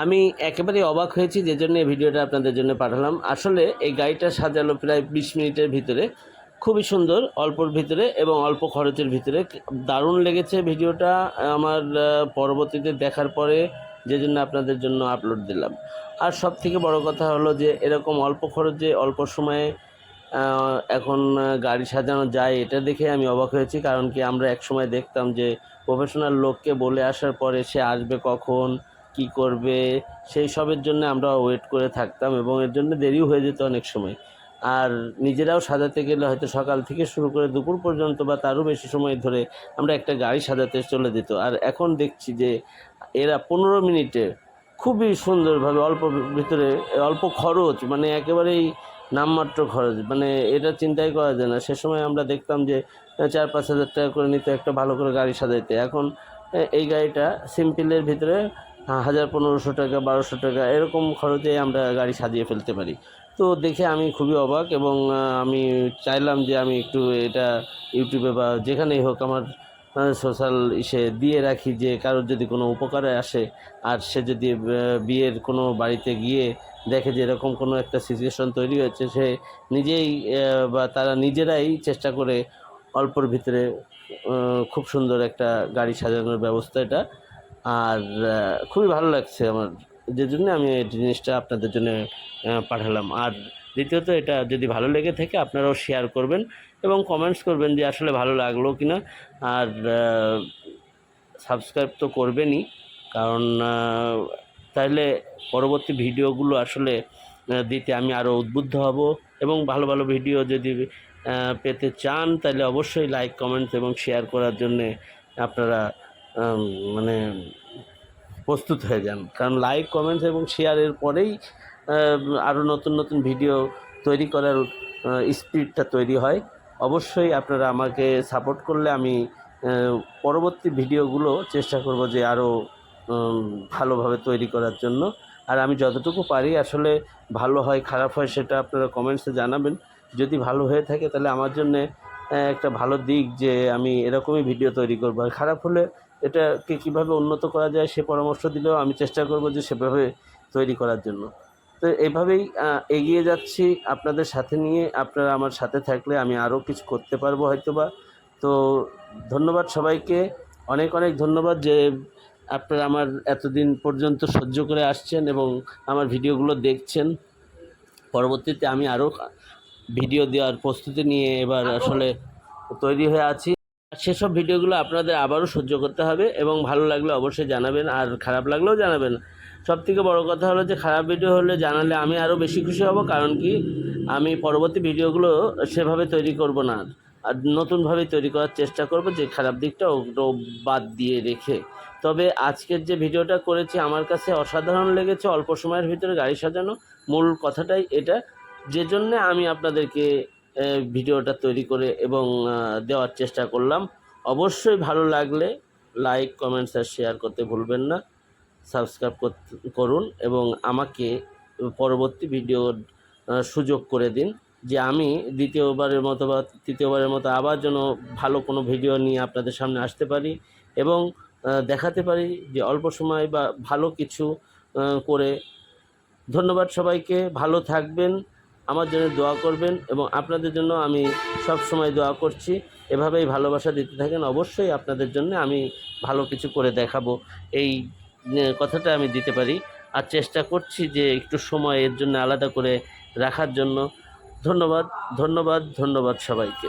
আমি একেবারে অবাক হয়েছি যে জন্য এই ভিডিওটা আপনাদের জন্য পাঠালাম। আসলে এই গাড়িটা সাজালো প্রায় বিশ মিনিটের ভিতরে। খুবই সুন্দর, অল্পর ভিতরে এবং অল্প খরচের ভিতরে। দারুণ লেগেছে ভিডিওটা। আমার পরবর্তীতে দেখার পরে যে জন্য আপনাদের জন্য আপলোড দিলাম। আর সব থেকে বড় কথা হলো যে এরকম অল্প খরচে, অল্প সময়ে এখন গাড়ি সাজানো যায় এটা দেখে আমি অবাক হয়েছি। কারণ কি আমরা এক সময় দেখতাম যে প্রফেশনাল লোককে বলে আসার পরে সে আসবে কখন কি করবে? সেই সবের জন্য আমরা ওয়েট করে থাকতাম এবং এর জন্য দেরিও হয়ে যেত অনেক সময়। আর নিজেরাও সাজাতে গেলে হয়তো সকাল থেকে শুরু করে দুপুর পর্যন্ত বা তারও বেশি সময় ধরে আমরা একটা গাড়ি সাজাতে চলে যেত। আর এখন দেখছি যে এরা পনেরো মিনিটে খুবই সুন্দরভাবে অল্প ভিতরে, অল্প খরচ মানে একেবারেই নামমাত্র খরচ মানে এটা চিন্তাই করা যায় না। সে সময় আমরা দেখতাম যে চার পাঁচ হাজার টাকা করে নিতে একটা ভালো করে গাড়ি সাজাইতে। এখন এই গাড়িটা সিম্পলের ভিতরে হাজার পনেরোশো টাকা, বারোশো টাকা, এরকম খরচে আমরা গাড়ি সাজিয়ে ফেলতে পারি। তো দেখে আমি খুবই অবাক এবং আমি চাইলাম যে আমি একটু এটা ইউটিউবে বা যেখানেই হোক আমার সোশ্যাল ইসে দিয়ে রাখি যে কারোর যদি কোনো উপকারে আসে আর সে যদি বিয়ের কোনো বাড়িতে গিয়ে দেখে যে এরকম কোনো একটা সিচুয়েশন তৈরি হয়েছে, সে নিজেই বা তারা নিজেরাই চেষ্টা করে অল্পর ভিতরে খুব সুন্দর একটা গাড়ি সাজানোর ব্যবস্থা এটা আর খুবই ভালো লাগছে আমার। যে জন্য আমি এই জিনিসটা আপনাদের জন্য পাঠালাম। আর দ্বিতীয়ত এটা যদি ভালো লেগে থাকে আপনারাও শেয়ার করবেন এবং কমেন্টস করবেন যে আসলে ভালো লাগল কি না আর সাবস্ক্রাইব তো করবেনই, কারণ তাহলে পরবর্তী ভিডিওগুলো আসলে দিতে আমি আরও উদ্বুদ্ধ হব এবং ভালো ভালো ভিডিও যদি পেতে চান তাহলে অবশ্যই লাইক কমেন্টস এবং শেয়ার করার জন্যে আপনারা মানে প্রস্তুত হয়ে যান। কারণ লাইক কমেন্টস এবং শেয়ারের পরেই আরও নতুন নতুন ভিডিও তৈরি করার স্পিডটা তৈরি হয়। অবশ্যই আপনারা আমাকে সাপোর্ট করলে আমি পরবর্তী ভিডিওগুলো চেষ্টা করব যে আরও ভালোভাবে তৈরি করার জন্য। আর আমি যতটুকু পারি, আসলে ভালো হয়, খারাপ হয় সেটা আপনারা কমেন্টসে জানাবেন। যদি ভালো হয়ে থাকে, তাহলে আমার জন্যে একটা ভালো দিক যে আমি এরকমই ভিডিও তৈরি করব। আর খারাপ হলে এটাকে কীভাবে উন্নত করা যায় সে পরামর্শ দিলেও আমি চেষ্টা করব যে সেভাবে তৈরি করার জন্য। তো এভাবেই এগিয়ে যাচ্ছি আপনাদের সাথে নিয়ে। আপনারা আমার সাথে থাকলে আমি আরও কিছু করতে পারব হয়তোবা। তো ধন্যবাদ সবাইকে। অনেক অনেক ধন্যবাদ যে আপনারা আমার এতদিন পর্যন্ত সহ্য করে আসছেন এবং আমার ভিডিওগুলো দেখছেন। পরবর্তীতে আমি আরও ভিডিও দেওয়ার প্রস্তুতি নিয়ে এবার আসলে তৈরি হয়ে আছি। সেসব ভিডিওগুলো আপনাদের আবারও সহ্য করতে হবে এবং ভালো লাগলে অবশ্যই জানাবেন আর খারাপ লাগলেও জানাবেন। সব থেকে বড় কথা হলো যে, খারাপ ভিডিও হলে জানালে আমি আরও বেশি খুশি হব কারণ কি, আমি পরবর্তী ভিডিওগুলো সেভাবে তৈরি করব না। আর নতুনভাবে তৈরি করার চেষ্টা করব যে, খারাপ দিকটা ওগুলো বাদ দিয়ে রেখে। তবে আজকের যে ভিডিওটা করেছি, আমার কাছে অসাধারণ লেগেছে, অল্প সময়ের ভিতরে গাড়ি সাজানো। মূল কথাটাই এটা। যে জন্যে আমি আপনাদেরকে ভিডিওটা তৈরি করে এবং দেওয়ার চেষ্টা করলাম। অবশ্যই ভালো লাগলে লাইক কমেন্টস আর শেয়ার করতে ভুলবেন না। সাবস্ক্রাইব করুন এবং আমাকে পরবর্তী ভিডিওর সুযোগ করে দিন যে আমি দ্বিতীয়বারের মতো বা তৃতীয়বারের মতো আবার যেন ভালো কোনো ভিডিও নিয়ে আপনাদের সামনে আসতে পারি এবং দেখাতে পারি যে অল্প সময় বা ভালো কিছু করে। ধন্যবাদ সবাইকে, ভালো থাকবেন। আমার জন্য দোয়া করবেন এবং আপনাদের জন্য আমি সব সময় দোয়া করছি। এভাবেই ভালোবাসা দিতে থাকেন। অবশ্যই আপনাদের জন্য আমি ভালো কিছু করে দেখাবো। এই কথাটা আমি দিতে পারি। আর চেষ্টা করছি যে একটু সময় এর জন্য আলাদা করে রাখার জন্য। ধন্যবাদ ধন্যবাদ ধন্যবাদ সবাইকে।